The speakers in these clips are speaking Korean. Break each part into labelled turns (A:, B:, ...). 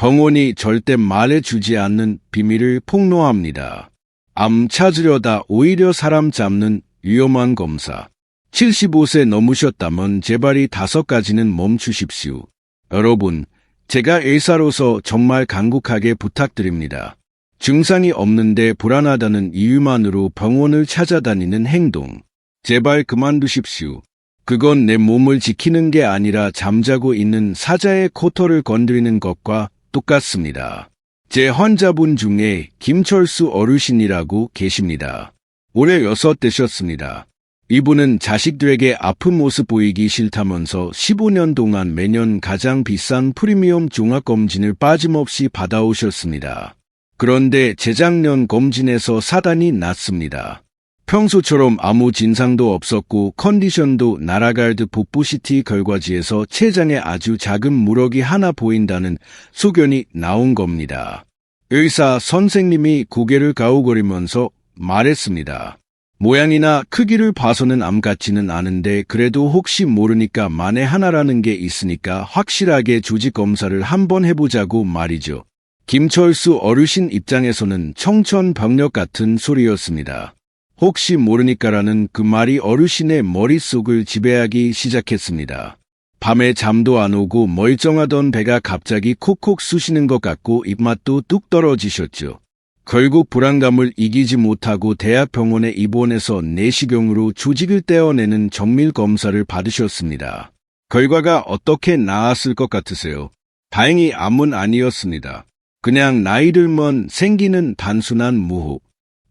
A: 병원이 절대 말해주지 않는 비밀을 폭로합니다. 암 찾으려다 오히려 사람 잡는 위험한 검사. 75세 넘으셨다면 제발이 다섯 가지는 멈추십시오. 여러분, 제가 의사로서 정말 간곡하게 부탁드립니다. 증상이 없는데 불안하다는 이유만으로 병원을 찾아다니는 행동. 제발 그만두십시오. 그건 내 몸을 지키는 게 아니라 잠자고 있는 사자의 코털을 건드리는 것과 똑같습니다. 제 환자분 중에 김철수 어르신이라고 계십니다. 올해 여섯 되셨습니다. 이분은 자식들에게 아픈 모습 보이기 싫다면서 15년 동안 매년 가장 비싼 프리미엄 종합검진을 빠짐없이 받아오셨습니다. 그런데 재작년 검진에서 사단이 났습니다. 평소처럼 아무 진상도 없었고 컨디션도 듯 복부CT 결과지에서 췌장에 아주 작은 물혹이 하나 보인다는 소견이 나온 겁니다. 의사 선생님이 고개를 가우거리면서 말했습니다. 모양이나 크기를 봐서는 암 같지는 않은데 그래도 혹시 모르니까 만에 하나라는 게 있으니까 확실하게 조직 검사를 한번 해보자고 말이죠. 김철수 어르신 입장에서는 청천벽력 같은 소리였습니다. 혹시 모르니까라는 그 말이 어르신의 머릿속을 지배하기 시작했습니다. 밤에 잠도 안 오고 멀쩡하던 배가 갑자기 콕콕 쑤시는 것 같고 입맛도 뚝 떨어지셨죠. 결국 불안감을 이기지 못하고 대학병원에 입원해서 내시경으로 조직을 떼어내는 정밀 검사를 받으셨습니다. 결과가 어떻게 나았을 것 같으세요? 다행히 암은 아니었습니다. 그냥 나이 들면 생기는 단순한 무호.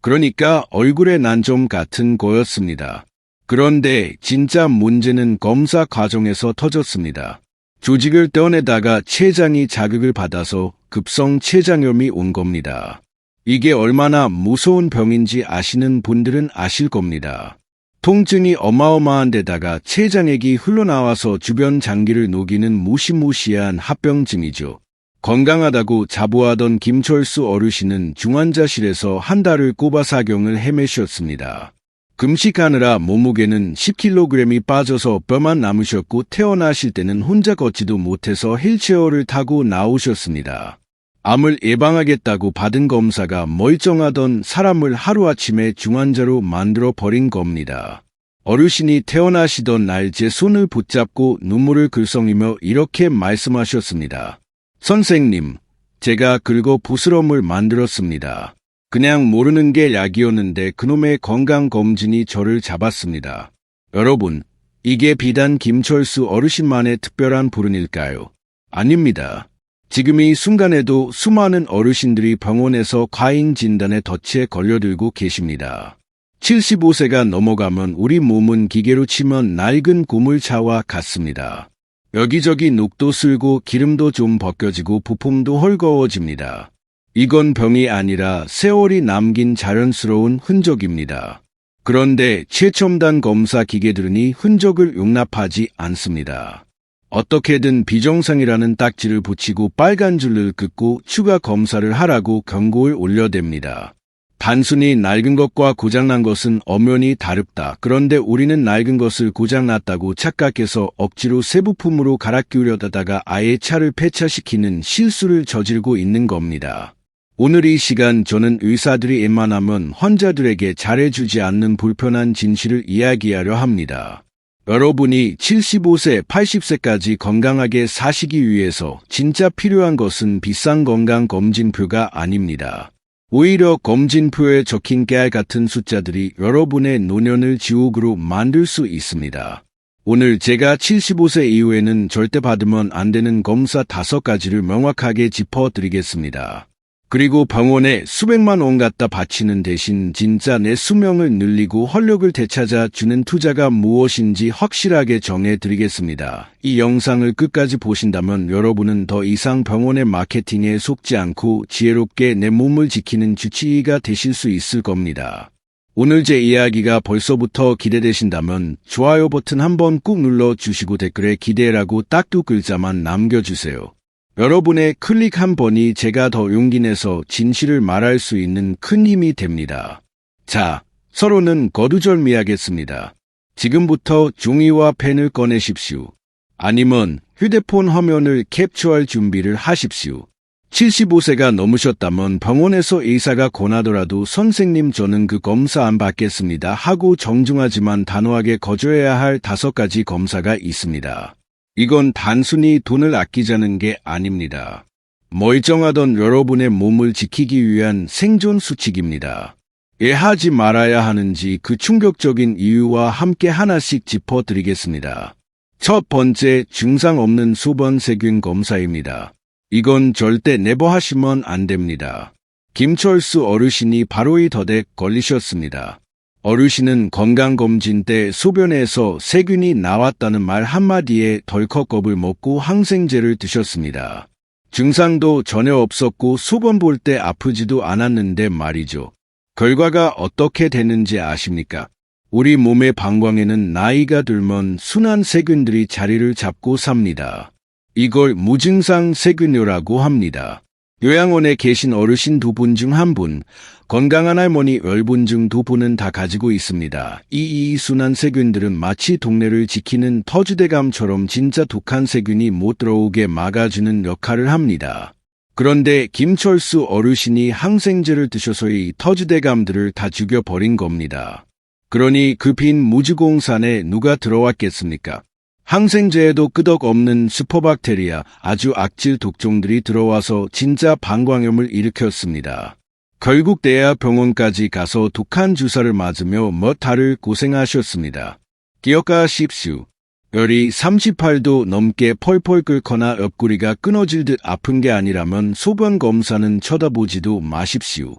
A: 그러니까 얼굴에 난점 같은 거였습니다. 그런데 진짜 문제는 검사 과정에서 터졌습니다. 조직을 떼어내다가 췌장이 자극을 받아서 급성 췌장염이 온 겁니다. 이게 얼마나 무서운 병인지 아시는 분들은 아실 겁니다. 통증이 어마어마한 데다가 췌장액이 흘러나와서 주변 장기를 녹이는 무시무시한 합병증이죠. 건강하다고 자부하던 김철수 어르신은 중환자실에서 한 달을 꼽아 사경을 헤매셨습니다. 금식하느라 몸무게는 10kg이 빠져서 뼈만 남으셨고 태어나실 때는 혼자 걷지도 못해서 휠체어를 타고 나오셨습니다. 암을 예방하겠다고 받은 검사가 멀쩡하던 사람을 하루아침에 중환자로 만들어 버린 겁니다. 어르신이 태어나시던 날 제 손을 붙잡고 눈물을 글썽이며 이렇게 말씀하셨습니다. 선생님, 제가 긁어 부스럼을 만들었습니다. 그냥 모르는 게 약이었는데 그놈의 건강검진이 저를 잡았습니다. 여러분, 이게 비단 김철수 어르신만의 특별한 불운일까요? 아닙니다. 지금 이 순간에도 수많은 어르신들이 병원에서 과잉 진단에 덫에 걸려들고 계십니다. 75세가 넘어가면 우리 몸은 기계로 치면 낡은 고물차와 같습니다. 여기저기 녹도 쓸고 기름도 좀 벗겨지고 부품도 헐거워집니다. 이건 병이 아니라 세월이 남긴 자연스러운 흔적입니다. 그런데 최첨단 검사 기계들은 흔적을 용납하지 않습니다. 어떻게든 비정상이라는 딱지를 붙이고 빨간 줄을 긋고 추가 검사를 하라고 경고를 올려댑니다. 단순히 낡은 것과 고장난 것은 엄연히 다릅다. 그런데 우리는 낡은 것을 고장났다고 착각해서 억지로 새 부품으로 갈아 끼우려다가 아예 차를 폐차시키는 실수를 저지르고 있는 겁니다. 오늘 이 시간 저는 의사들이 웬만하면 환자들에게 잘해주지 않는 불편한 진실을 이야기하려 합니다. 여러분이 75세, 80세까지 건강하게 사시기 위해서 진짜 필요한 것은 비싼 건강검진표가 아닙니다. 오히려 검진표에 적힌 깨알 같은 숫자들이 여러분의 노년을 지옥으로 만들 수 있습니다. 오늘 제가 75세 이후에는 절대 받으면 안 되는 검사 다섯 가지를 명확하게 짚어드리겠습니다. 그리고 병원에 수백만 원 갖다 바치는 대신 진짜 내 수명을 늘리고 활력을 되찾아 주는 투자가 무엇인지 확실하게 정해드리겠습니다. 이 영상을 끝까지 보신다면 여러분은 더 이상 병원의 마케팅에 속지 않고 지혜롭게 내 몸을 지키는 주치의가 되실 수 있을 겁니다. 오늘 제 이야기가 벌써부터 기대되신다면 좋아요 버튼 한번 꾹 눌러 주시고 댓글에 기대라고 딱 두 글자만 남겨주세요. 여러분의 클릭 한 번이 제가 더 용기 내서 진실을 말할 수 있는 큰 힘이 됩니다. 자, 서로는 거두절미하겠습니다. 지금부터 종이와 펜을 꺼내십시오. 아니면 휴대폰 화면을 캡처할 준비를 하십시오. 75세가 넘으셨다면 병원에서 의사가 권하더라도 선생님 저는 그 검사 안 받겠습니다 하고 정중하지만 단호하게 거절해야 할 다섯 가지 검사가 있습니다. 이건 단순히 돈을 아끼자는 게 아닙니다. 멀쩡하던 여러분의 몸을 지키기 위한 생존 수칙입니다. 왜 하지 말아야 하는지 그 충격적인 이유와 함께 하나씩 짚어드리겠습니다. 첫 번째, 증상 없는 수번 세균 검사입니다. 이건 절대 내버 하시면 안 됩니다. 김철수 어르신이 바로 이 덫에 걸리셨습니다. 어르신은 건강검진 때 소변에서 세균이 나왔다는 말 한마디에 덜컥 겁을 먹고 항생제를 드셨습니다. 증상도 전혀 없었고 소변 볼 때 아프지도 않았는데 말이죠. 결과가 어떻게 되는지 아십니까? 우리 몸의 방광에는 나이가 들면 순한 세균들이 자리를 잡고 삽니다. 이걸 무증상 세균요라고 합니다. 요양원에 계신 어르신 두 분 중 한 분, 건강한 할머니 중두 분은 다 가지고 있습니다. 이 이순한 세균들은 마치 동네를 지키는 터주대감처럼 진짜 독한 세균이 못 들어오게 막아주는 역할을 합니다. 그런데 김철수 어르신이 항생제를 드셔서 이 터주대감들을 다 죽여버린 겁니다. 그러니 그 빈 무주공산에 누가 들어왔겠습니까? 항생제에도 끄덕없는 슈퍼박테리아 아주 악질 독종들이 들어와서 진짜 방광염을 일으켰습니다. 결국 대야 병원까지 가서 독한 주사를 맞으며 몇 달을 고생하셨습니다. 기억하십시오. 열이 38도 넘게 펄펄 끓거나 옆구리가 끊어질 듯 아픈 게 아니라면 소변 검사는 쳐다보지도 마십시오.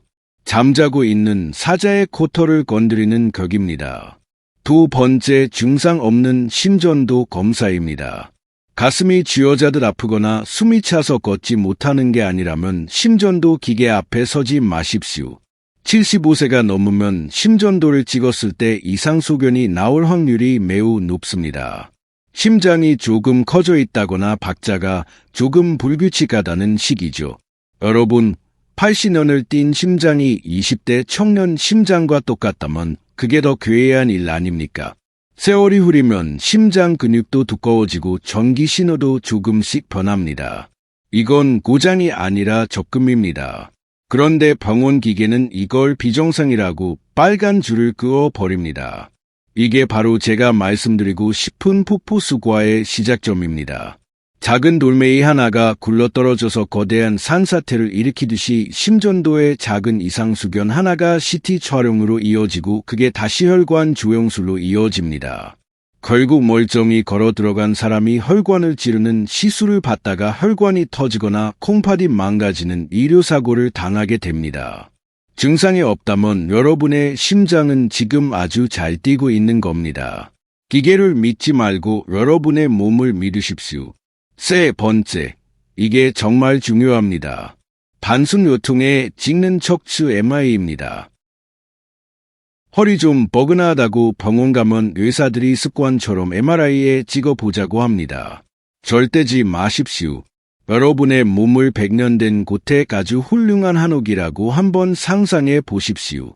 A: 잠자고 있는 사자의 코털을 건드리는 격입니다. 두 번째 증상 없는 심전도 검사입니다. 가슴이 쥐어자듯 아프거나 숨이 차서 걷지 못하는 게 아니라면 심전도 기계 앞에 서지 마십시오. 75세가 넘으면 심전도를 찍었을 때 이상 소견이 나올 확률이 매우 높습니다. 심장이 조금 커져 있다거나 박자가 조금 불규칙하다는 시기죠. 여러분, 80년을 뛴 심장이 20대 청년 심장과 똑같다면 그게 더 괴이한 일 아닙니까? 세월이 흐르면 심장 근육도 두꺼워지고 전기 신호도 조금씩 변합니다. 이건 고장이 아니라 적금입니다. 그런데 병원 기계는 이걸 비정상이라고 빨간 줄을 그어 버립니다. 이게 바로 제가 말씀드리고 싶은 폭포수과의 시작점입니다. 작은 돌멩이 하나가 굴러떨어져서 거대한 산사태를 일으키듯이 심전도의 작은 이상수견 하나가 CT 촬영으로 이어지고 그게 다시 혈관 조영술로 이어집니다. 결국 멀쩡히 걸어 들어간 사람이 혈관을 찌르는 시술을 받다가 혈관이 터지거나 콩팥이 망가지는 의료사고를 당하게 됩니다. 증상이 없다면 여러분의 심장은 지금 아주 잘 뛰고 있는 겁니다. 기계를 믿지 말고 여러분의 몸을 믿으십시오. 세 번째, 이게 정말 중요합니다. 단순 요통에 찍는 척추 MRI입니다. 허리 좀 뻐근하다고 병원 가면 의사들이 습관처럼 MRI에 찍어보자고 합니다. 절대지 마십시오. 여러분의 몸을 100년 된 고택 아주 훌륭한 한옥이라고 한번 상상해 보십시오.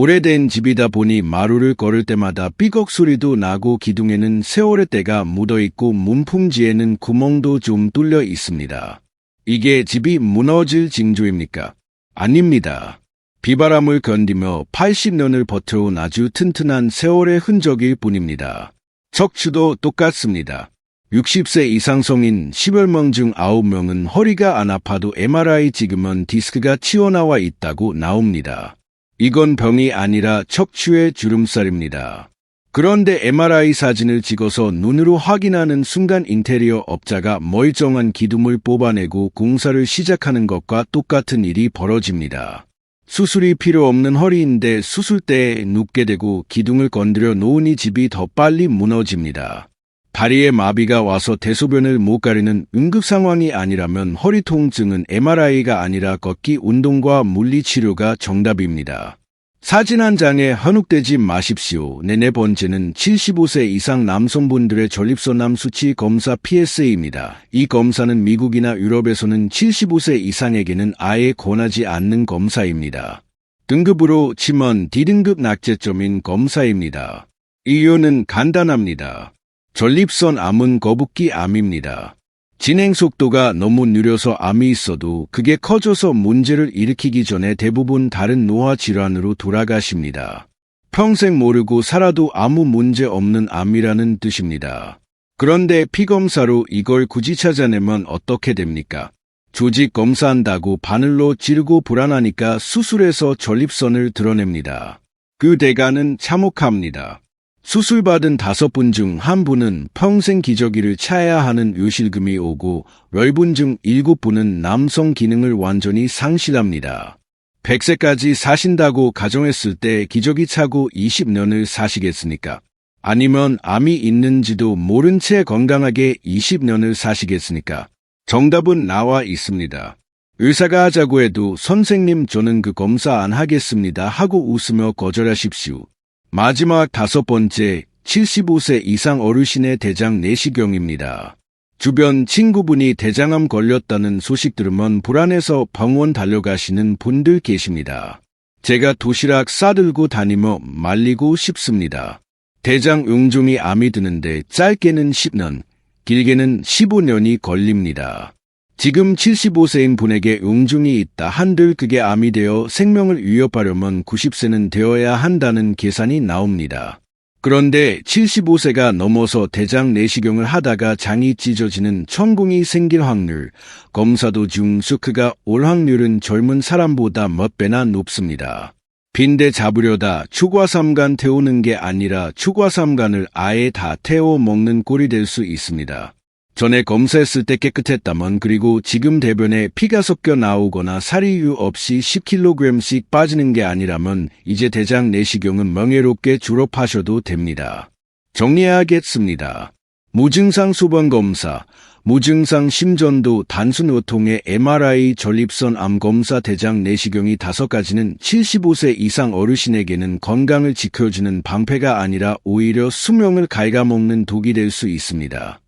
A: 오래된 집이다 보니 마루를 걸을 때마다 삐걱 소리도 나고 기둥에는 세월의 때가 묻어있고 문풍지에는 구멍도 좀 뚫려 있습니다. 이게 집이 무너질 징조입니까? 아닙니다. 비바람을 견디며 80년을 버텨온 아주 튼튼한 세월의 흔적일 뿐입니다. 척추도 똑같습니다. 60세 이상 성인 10여 명 중 9명은 허리가 안 아파도 MRI 찍으면 디스크가 튀어나와 있다고 나옵니다. 이건 병이 아니라 척추의 주름살입니다. 그런데 MRI 사진을 찍어서 눈으로 확인하는 순간 인테리어 업자가 멀쩡한 기둥을 뽑아내고 공사를 시작하는 것과 똑같은 일이 벌어집니다. 수술이 필요 없는 허리인데 수술 때에 눕게 되고 기둥을 건드려 놓으니 집이 더 빨리 무너집니다. 다리에 마비가 와서 대소변을 못 가리는 응급 상황이 아니라면 허리 통증은 MRI가 아니라 걷기 운동과 물리치료가 정답입니다. 사진 한 장에 현혹되지 마십시오. 네, 네 번째는 75세 이상 남성분들의 전립선암 수치 검사 PSA입니다. 이 검사는 미국이나 유럽에서는 75세 이상에게는 아예 권하지 않는 검사입니다. 등급으로 치면 D등급 낙제점인 검사입니다. 이유는 간단합니다. 전립선 암은 거북기 암입니다. 진행 속도가 너무 느려서 암이 있어도 그게 커져서 문제를 일으키기 전에 대부분 다른 노화 질환으로 돌아가십니다. 평생 모르고 살아도 아무 문제 없는 암이라는 뜻입니다. 그런데 피검사로 이걸 굳이 찾아내면 어떻게 됩니까? 조직 검사한다고 바늘로 찌르고 불안하니까 수술해서 전립선을 드러냅니다. 그 대가는 참혹합니다. 수술받은 다섯 분 중 한 분은 평생 기저귀를 차야 하는 요실금이 오고 열분 중 일곱 분은 남성 기능을 완전히 상실합니다. 100세까지 사신다고 가정했을 때 기저귀 차고 20년을 사시겠습니까? 아니면 암이 있는지도 모른 채 건강하게 20년을 사시겠습니까? 정답은 나와 있습니다. 의사가 하자고 해도 선생님 저는 그 검사 안 하겠습니다 하고 웃으며 거절하십시오. 마지막 다섯 번째 75세 이상 어르신의 대장 내시경입니다. 주변 친구분이 대장암 걸렸다는 소식 들으면 불안해서 병원 달려가시는 분들 계십니다. 제가 도시락 싸들고 다니며 말리고 싶습니다. 대장 용종이 암이 드는데 짧게는 10년, 길게는 15년이 걸립니다. 지금 75세인 분에게 용종이 있다 한들 그게 암이 되어 생명을 위협하려면 90세는 되어야 한다는 계산이 나옵니다. 그런데 75세가 넘어서 대장 내시경을 하다가 장이 찢어지는 천공이 생길 확률, 검사도 중 수크가 올 확률은 젊은 사람보다 몇 배나 높습니다. 빈대 잡으려다 추과삼간 태우는 게 아니라 추과삼간을 아예 다 태워 먹는 꼴이 될 수 있습니다. 전에 검사했을 때 깨끗했다면 그리고 지금 대변에 피가 섞여 나오거나 살이유 없이 10kg씩 빠지는 게 아니라면 이제 대장 내시경은 명예롭게 졸업하셔도 됩니다. 정리하겠습니다. 무증상 수번 검사, 무증상 심전도 단순 요통의 MRI 전립선 암 검사 대장 내시경이 다섯 가지는 75세 이상 어르신에게는 건강을 지켜주는 방패가 아니라 오히려 수명을 갉아먹는 독이 될 수 있습니다.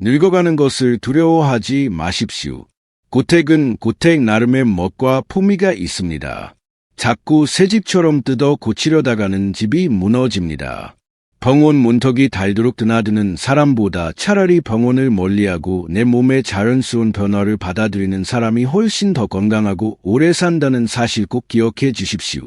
A: 늙어가는 것을 두려워하지 마십시오. 고택은 고택 나름의 멋과 품위가 있습니다. 자꾸 새 집처럼 뜯어 고치려다가는 집이 무너집니다. 병원 문턱이 달도록 드나드는 사람보다 차라리 병원을 멀리하고 내 몸의 자연스러운 변화를 받아들이는 사람이 훨씬 더 건강하고 오래 산다는 사실 꼭 기억해 주십시오.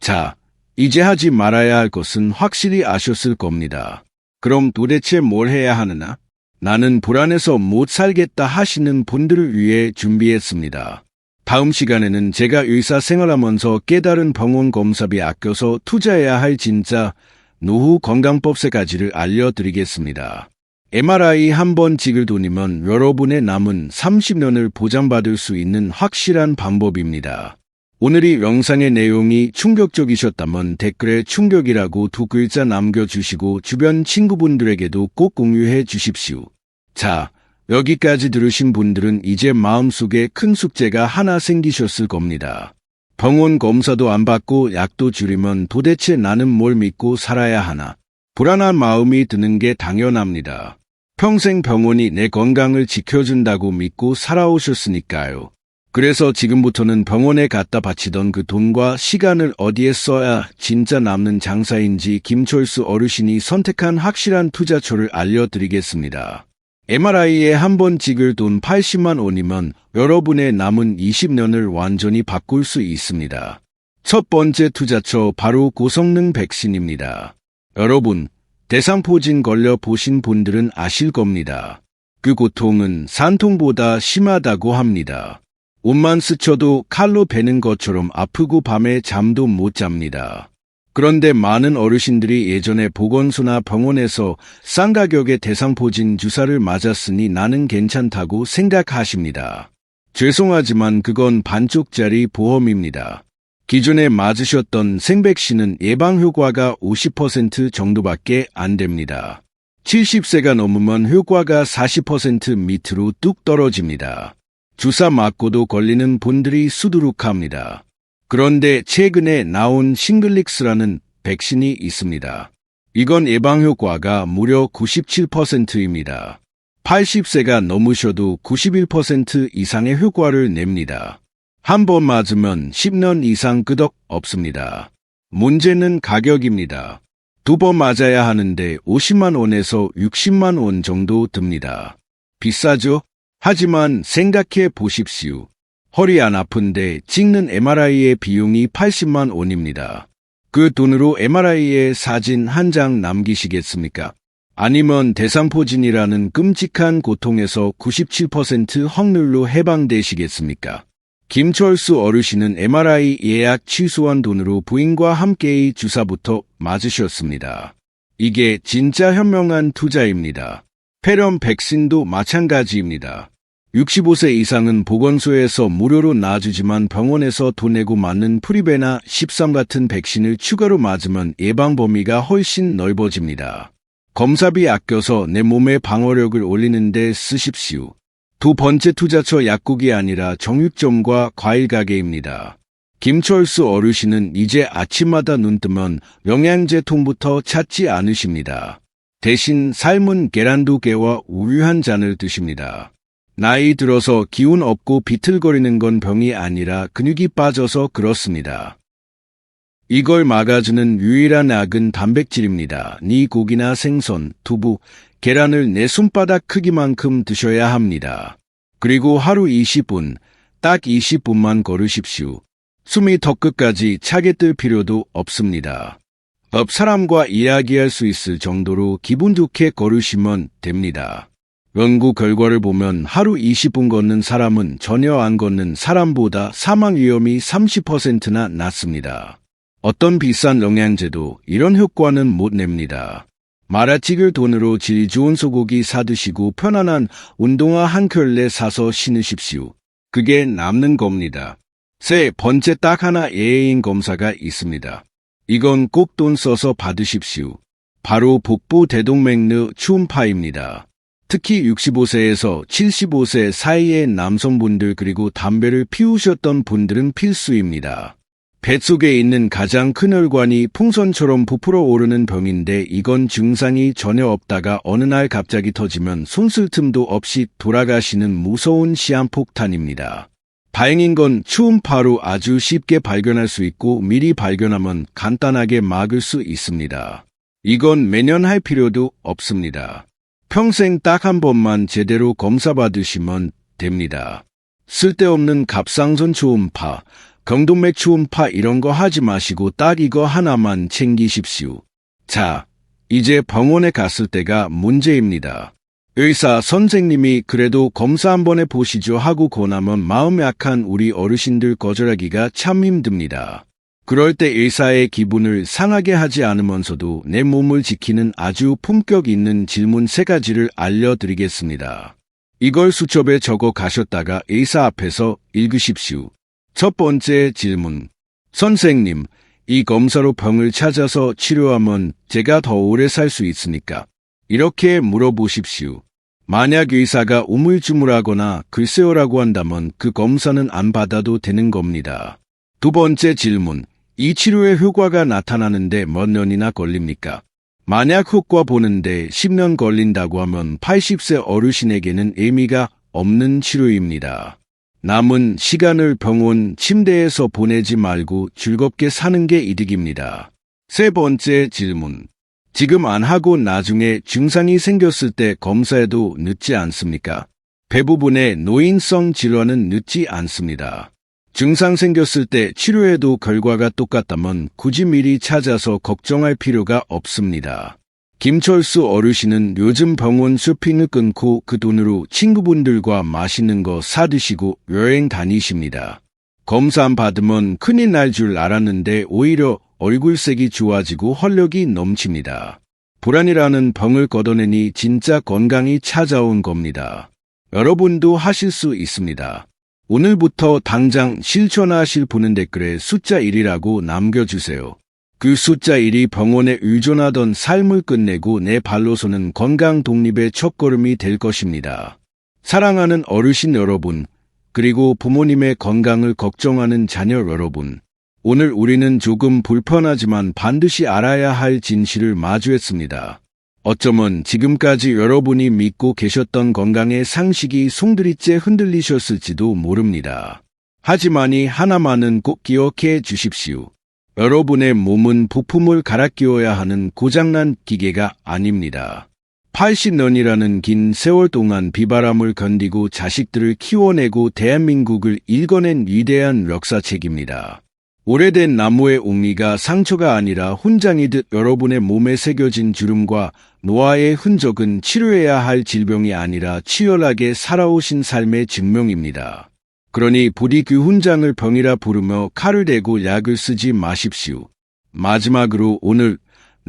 A: 자, 이제 하지 말아야 할 것은 확실히 아셨을 겁니다. 그럼 도대체 뭘 해야 하느냐? 나는 불안해서 못 살겠다 하시는 분들을 위해 준비했습니다. 다음 시간에는 제가 의사 생활하면서 깨달은 병원 검사비 아껴서 투자해야 할 진짜 노후 건강법 세 가지를 알려드리겠습니다. MRI 한 번 찍을 돈이면 여러분의 남은 30년을 보장받을 수 있는 확실한 방법입니다. 오늘 이 영상의 내용이 충격적이셨다면 댓글에 충격이라고 두 글자 남겨주시고 주변 친구분들에게도 꼭 공유해 주십시오. 자, 여기까지 들으신 분들은 이제 마음속에 큰 숙제가 하나 생기셨을 겁니다. 병원 검사도 안 받고 약도 줄이면 도대체 나는 뭘 믿고 살아야 하나? 불안한 마음이 드는 게 당연합니다. 평생 병원이 내 건강을 지켜준다고 믿고 살아오셨으니까요. 그래서 지금부터는 병원에 갖다 바치던 그 돈과 시간을 어디에 써야 진짜 남는 장사인지 김철수 어르신이 선택한 확실한 투자처를 알려드리겠습니다. MRI에 한 번 찍을 돈 80만 원이면 여러분의 남은 20년을 완전히 바꿀 수 있습니다. 첫 번째 투자처 바로 고성능 백신입니다. 여러분, 대상포진 걸려 보신 분들은 아실 겁니다. 그 고통은 산통보다 심하다고 합니다. 옷만 스쳐도 칼로 베는 것처럼 아프고 밤에 잠도 못 잡니다. 그런데 많은 어르신들이 예전에 보건소나 병원에서 싼 가격의 대상포진 주사를 맞았으니 나는 괜찮다고 생각하십니다. 죄송하지만 그건 반쪽짜리 보험입니다. 기존에 맞으셨던 생백신은 예방 효과가 50% 정도밖에 안 됩니다. 70세가 넘으면 효과가 40% 밑으로 뚝 떨어집니다. 주사 맞고도 걸리는 분들이 수두룩합니다. 그런데 최근에 나온 싱글릭스라는 백신이 있습니다. 이건 예방 효과가 무려 97%입니다. 80세가 넘으셔도 91% 이상의 효과를 냅니다. 한 번 맞으면 10년 이상 끄덕 없습니다. 문제는 가격입니다. 두 번 맞아야 하는데 50만 원에서 60만 원 정도 듭니다. 비싸죠? 하지만 생각해 보십시오. 허리 안 아픈데 찍는 MRI의 비용이 80만 원입니다. 그 돈으로 MRI의 사진 한 장 남기시겠습니까? 아니면 대상포진이라는 끔찍한 고통에서 97% 확률로 해방되시겠습니까? 김철수 어르신은 MRI 예약 취소한 돈으로 부인과 함께의 주사부터 맞으셨습니다. 이게 진짜 현명한 투자입니다. 폐렴 백신도 마찬가지입니다. 65세 이상은 보건소에서 무료로 놔주지만 병원에서 돈 내고 맞는 프리베나 13 같은 백신을 추가로 맞으면 예방 범위가 훨씬 넓어집니다. 검사비 아껴서 내 몸의 방어력을 올리는데 쓰십시오. 두 번째 투자처 약국이 아니라 정육점과 과일 가게입니다. 김철수 어르신은 이제 아침마다 눈 뜨면 영양제 통부터 찾지 않으십니다. 대신 삶은 계란 두 개와 우유 한 잔을 드십니다. 나이 들어서 기운 없고 비틀거리는 건 병이 아니라 근육이 빠져서 그렇습니다. 이걸 막아주는 유일한 약은 단백질입니다. 네 고기나 생선, 두부, 계란을 내 손바닥 크기만큼 드셔야 합니다. 그리고 하루 20분, 딱 20분만 걸으십시오. 숨이 더 끝까지 차게 뜰 필요도 없습니다. 옆 사람과 이야기할 수 있을 정도로 기분 좋게 걸으시면 됩니다. 연구 결과를 보면 하루 20분 걷는 사람은 전혀 안 걷는 사람보다 사망 위험이 30%나 낮습니다. 어떤 비싼 영양제도 이런 효과는 못 냅니다. 마라찌개를 돈으로 질 좋은 소고기 사드시고 편안한 운동화 한 켤레 사서 신으십시오. 그게 남는 겁니다. 세 번째 딱 하나 예인 검사가 있습니다. 이건 꼭 돈 써서 받으십시오. 바로 복부 대동맥류 추음파입니다. 특히 65세에서 75세 사이의 남성분들 그리고 담배를 피우셨던 분들은 필수입니다. 뱃속에 있는 가장 큰 혈관이 풍선처럼 부풀어 오르는 병인데 이건 증상이 전혀 없다가 어느 날 갑자기 터지면 손쓸 틈도 없이 돌아가시는 무서운 시한폭탄입니다. 다행인 건 추음파로 아주 쉽게 발견할 수 있고 미리 발견하면 간단하게 막을 수 있습니다. 이건 매년 할 필요도 없습니다. 평생 딱 한 번만 제대로 검사 받으시면 됩니다. 쓸데없는 갑상선 초음파, 경동맥 초음파 이런 거 하지 마시고 딱 이거 하나만 챙기십시오. 자, 이제 병원에 갔을 때가 문제입니다. 의사 선생님이 그래도 검사 한 번에 보시죠 하고 권하면 마음 약한 우리 어르신들 거절하기가 참 힘듭니다. 그럴 때 의사의 기분을 상하게 하지 않으면서도 내 몸을 지키는 아주 품격 있는 질문 세 가지를 알려드리겠습니다. 이걸 수첩에 적어 가셨다가 의사 앞에서 읽으십시오. 첫 번째 질문. 선생님, 이 검사로 병을 찾아서 치료하면 제가 더 오래 살 수 있습니까? 이렇게 물어보십시오. 만약 의사가 우물쭈물하거나 글쎄요라고 한다면 그 검사는 안 받아도 되는 겁니다. 두 번째 질문. 이 치료의 효과가 나타나는데 몇 년이나 걸립니까? 만약 효과 보는데 10년 걸린다고 하면 80세 어르신에게는 의미가 없는 치료입니다. 남은 시간을 병원 침대에서 보내지 말고 즐겁게 사는 게 이득입니다. 세 번째 질문. 지금 안 하고 나중에 증상이 생겼을 때 검사해도 늦지 않습니까? 대부분의 노인성 질환은 늦지 않습니다. 증상 생겼을 때 치료해도 결과가 똑같다면 굳이 미리 찾아서 걱정할 필요가 없습니다. 김철수 어르신은 요즘 병원 쇼핑을 끊고 그 돈으로 친구분들과 맛있는 거 사드시고 여행 다니십니다. 검사 안 받으면 큰일 날 줄 알았는데 오히려 얼굴색이 좋아지고 활력이 넘칩니다. 불안이라는 병을 걷어내니 진짜 건강이 찾아온 겁니다. 여러분도 하실 수 있습니다. 오늘부터 당장 실천하실 분은 댓글에 숫자 1이라고 남겨주세요. 그 숫자 1이 병원에 의존하던 삶을 끝내고 내 발로 서는 건강 독립의 첫걸음이 될 것입니다. 사랑하는 어르신 여러분, 그리고 부모님의 건강을 걱정하는 자녀 여러분, 오늘 우리는 조금 불편하지만 반드시 알아야 할 진실을 마주했습니다. 어쩌면 지금까지 여러분이 믿고 계셨던 건강의 상식이 송두리째 흔들리셨을지도 모릅니다. 하지만 이 하나만은 꼭 기억해 주십시오. 여러분의 몸은 부품을 갈아 끼워야 하는 고장난 기계가 아닙니다. 80년이라는 긴 세월 동안 비바람을 견디고 자식들을 키워내고 대한민국을 일궈낸 위대한 역사책입니다. 오래된 나무의 옹리가 상처가 아니라 훈장이듯 여러분의 몸에 새겨진 주름과 노화의 흔적은 치료해야 할 질병이 아니라 치열하게 살아오신 삶의 증명입니다. 그러니 부디 그 훈장을 병이라 부르며 칼을 대고 약을 쓰지 마십시오. 마지막으로 오늘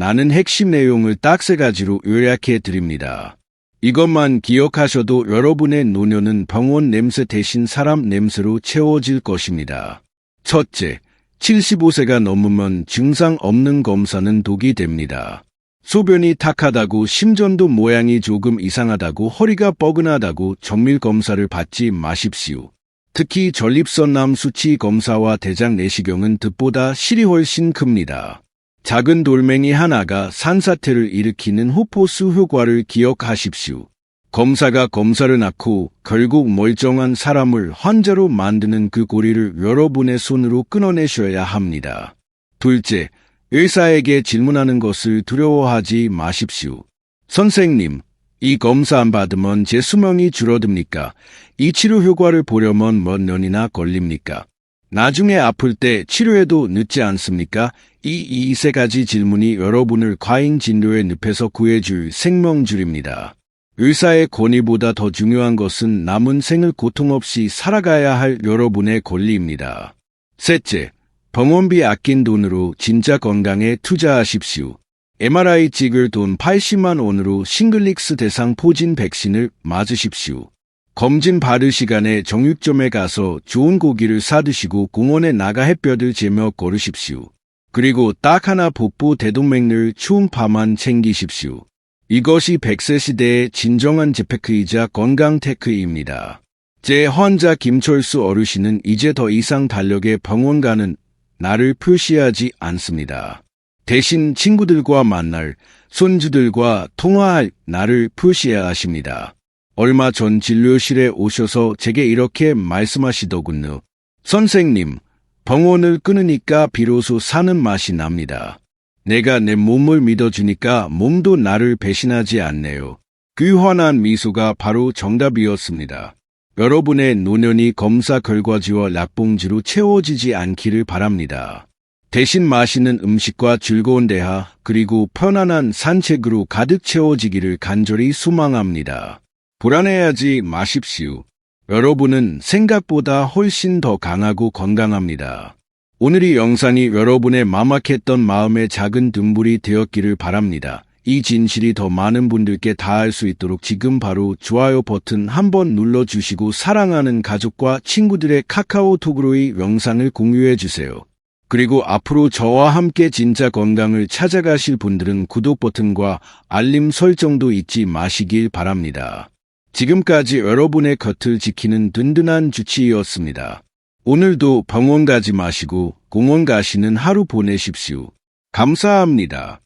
A: 나는 핵심 내용을 딱 세 가지로 요약해 드립니다. 이것만 기억하셔도 여러분의 노년은 병원 냄새 대신 사람 냄새로 채워질 것입니다. 첫째, 75세가 넘으면 증상 없는 검사는 독이 됩니다. 소변이 탁하다고 심전도 모양이 조금 이상하다고 허리가 뻐근하다고 정밀 검사를 받지 마십시오. 특히 전립선암 수치 검사와 대장 내시경은 득보다 실이 훨씬 큽니다. 작은 돌멩이 하나가 산사태를 일으키는 호포수 효과를 기억하십시오. 검사가 검사를 낳고 결국 멀쩡한 사람을 환자로 만드는 그 고리를 여러분의 손으로 끊어내셔야 합니다. 둘째, 의사에게 질문하는 것을 두려워하지 마십시오. 선생님, 이 검사 안 받으면 제 수명이 줄어듭니까? 이 치료 효과를 보려면 몇 년이나 걸립니까? 나중에 아플 때 치료해도 늦지 않습니까? 이이세 가지 질문이 여러분을 과잉 진료의 늪에서 구해줄 생명줄입니다. 의사의 권위보다 더 중요한 것은 남은 생을 고통 없이 살아가야 할 여러분의 권리입니다. 셋째, 병원비 아낀 돈으로 진짜 건강에 투자하십시오. MRI 찍을 돈 80만 원으로 싱글릭스 대상 포진 백신을 맞으십시오. 검진 받을 시간에 정육점에 가서 좋은 고기를 사드시고 공원에 나가 햇볕을 쬐며 걸으십시오. 그리고 딱 하나 복부 대동맥을 추운 파만 챙기십시오. 이것이 100세 시대의 진정한 재테크이자 건강 테크입니다. 제 환자 김철수 어르신은 이제 더 이상 달력에 병원 가는 나를 표시하지 않습니다. 대신 친구들과 만날, 손주들과 통화할 나를 표시해야 하십니다. 얼마 전 진료실에 오셔서 제게 이렇게 말씀하시더군요. 선생님, 병원을 끊으니까 비로소 사는 맛이 납니다. 내가 내 몸을 믿어주니까 몸도 나를 배신하지 않네요. 그 환한 미소가 바로 정답이었습니다. 여러분의 노년이 검사 결과지와 약봉지로 채워지지 않기를 바랍니다. 대신 맛있는 음식과 즐거운 대화, 그리고 편안한 산책으로 가득 채워지기를 간절히 소망합니다. 불안해하지 마십시오. 여러분은 생각보다 훨씬 더 강하고 건강합니다. 오늘 이 영상이 여러분의 마막했던 마음의 작은 등불이 되었기를 바랍니다. 이 진실이 더 많은 분들께 닿을 수 있도록 지금 바로 좋아요 버튼 한번 눌러주시고 사랑하는 가족과 친구들의 카카오톡으로의 영상을 공유해 주세요. 그리고 앞으로 저와 함께 진짜 건강을 찾아가실 분들은 구독 버튼과 알림 설정도 잊지 마시길 바랍니다. 지금까지 여러분의 곁을 지키는 든든한 주치의였습니다. 오늘도 병원 가지 마시고 공원 가시는 하루 보내십시오. 감사합니다.